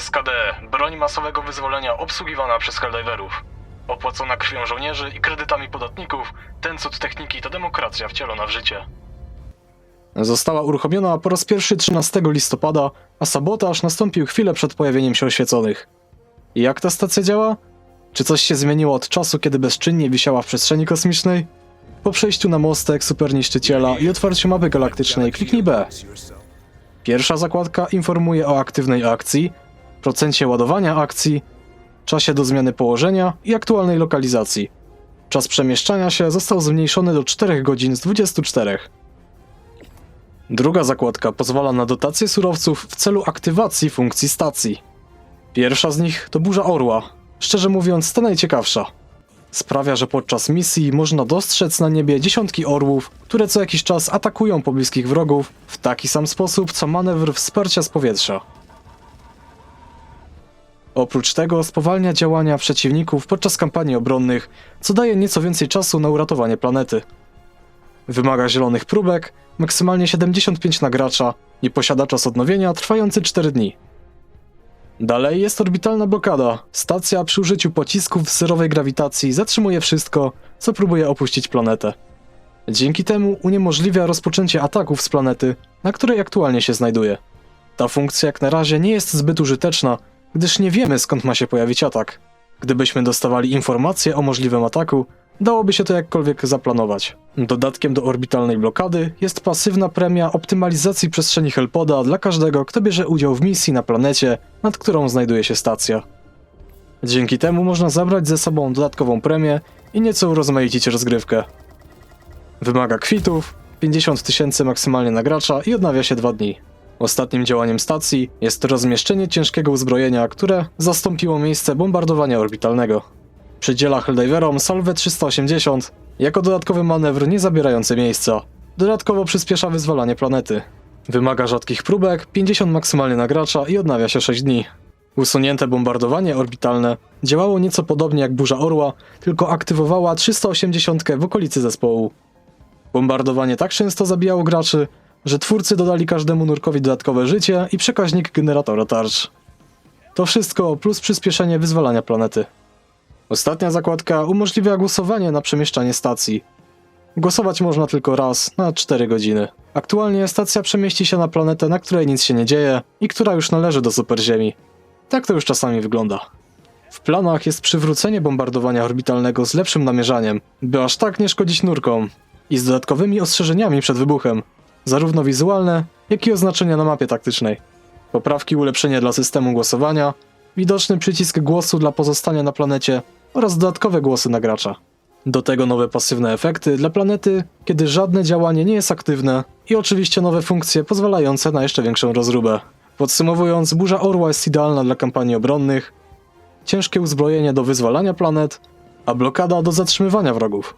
SKD, broń masowego wyzwolenia obsługiwana przez Helldiverów. Opłacona krwią żołnierzy i kredytami podatników, ten cud techniki to demokracja wcielona w życie. Została uruchomiona po raz pierwszy 13 listopada, a sabotaż nastąpił chwilę przed pojawieniem się oświeconych. Jak ta stacja działa? Czy coś się zmieniło od czasu, kiedy bezczynnie wisiała w przestrzeni kosmicznej? Po przejściu na mostek superniszczyciela i otwarciu mapy galaktycznej kliknij B. Pierwsza zakładka informuje o aktywnej akcji, procencie ładowania akcji, czasie do zmiany położenia i aktualnej lokalizacji. Czas przemieszczania się został zmniejszony do 4 godzin z 24. Druga zakładka pozwala na dotację surowców w celu aktywacji funkcji stacji. Pierwsza z nich to burza orła. Szczerze mówiąc, ta najciekawsza. Sprawia, że podczas misji można dostrzec na niebie dziesiątki orłów, które co jakiś czas atakują pobliskich wrogów w taki sam sposób co manewr wsparcia z powietrza. Oprócz tego spowalnia działania przeciwników podczas kampanii obronnych, co daje nieco więcej czasu na uratowanie planety. Wymaga zielonych próbek, maksymalnie 75 na gracza i posiada czas odnowienia trwający 4 dni. Dalej jest orbitalna blokada. Stacja przy użyciu pocisków z zerowej grawitacji zatrzymuje wszystko, co próbuje opuścić planetę. Dzięki temu uniemożliwia rozpoczęcie ataków z planety, na której aktualnie się znajduje. Ta funkcja jak na razie nie jest zbyt użyteczna, gdyż nie wiemy skąd ma się pojawić atak. Gdybyśmy dostawali informacje o możliwym ataku, dałoby się to jakkolwiek zaplanować. Dodatkiem do orbitalnej blokady jest pasywna premia optymalizacji przestrzeni Hellpoda dla każdego, kto bierze udział w misji na planecie, nad którą znajduje się stacja. Dzięki temu można zabrać ze sobą dodatkową premię i nieco urozmaicić rozgrywkę. Wymaga kwitów, 50 tysięcy maksymalnie na gracza i odnawia się 2 dni. Ostatnim działaniem stacji jest rozmieszczenie ciężkiego uzbrojenia, które zastąpiło miejsce bombardowania orbitalnego. Przydziela Helldiverom Salve 380 jako dodatkowy manewr nie zabierający miejsca. Dodatkowo przyspiesza wyzwalanie planety. Wymaga rzadkich próbek, 50 maksymalnie na gracza i odnawia się 6 dni. Usunięte bombardowanie orbitalne działało nieco podobnie jak burza orła, tylko aktywowała 380 w okolicy zespołu. Bombardowanie tak często zabijało graczy, że twórcy dodali każdemu nurkowi dodatkowe życie i przekaźnik generatora tarcz. To wszystko plus przyspieszenie wyzwalania planety. Ostatnia zakładka umożliwia głosowanie na przemieszczanie stacji. Głosować można tylko raz na 4 godziny. Aktualnie stacja przemieści się na planetę, na której nic się nie dzieje i która już należy do superziemi. Tak to już czasami wygląda. W planach jest przywrócenie bombardowania orbitalnego z lepszym namierzaniem, by aż tak nie szkodzić nurkom i z dodatkowymi ostrzeżeniami przed wybuchem, zarówno wizualne, jak i oznaczenia na mapie taktycznej. Poprawki ulepszenia dla systemu głosowania, widoczny przycisk głosu dla pozostania na planecie oraz dodatkowe głosy na gracza. Do tego nowe pasywne efekty dla planety, kiedy żadne działanie nie jest aktywne i oczywiście nowe funkcje pozwalające na jeszcze większą rozróbę. Podsumowując, burza orła jest idealna dla kampanii obronnych, ciężkie uzbrojenie do wyzwalania planet, a blokada do zatrzymywania wrogów.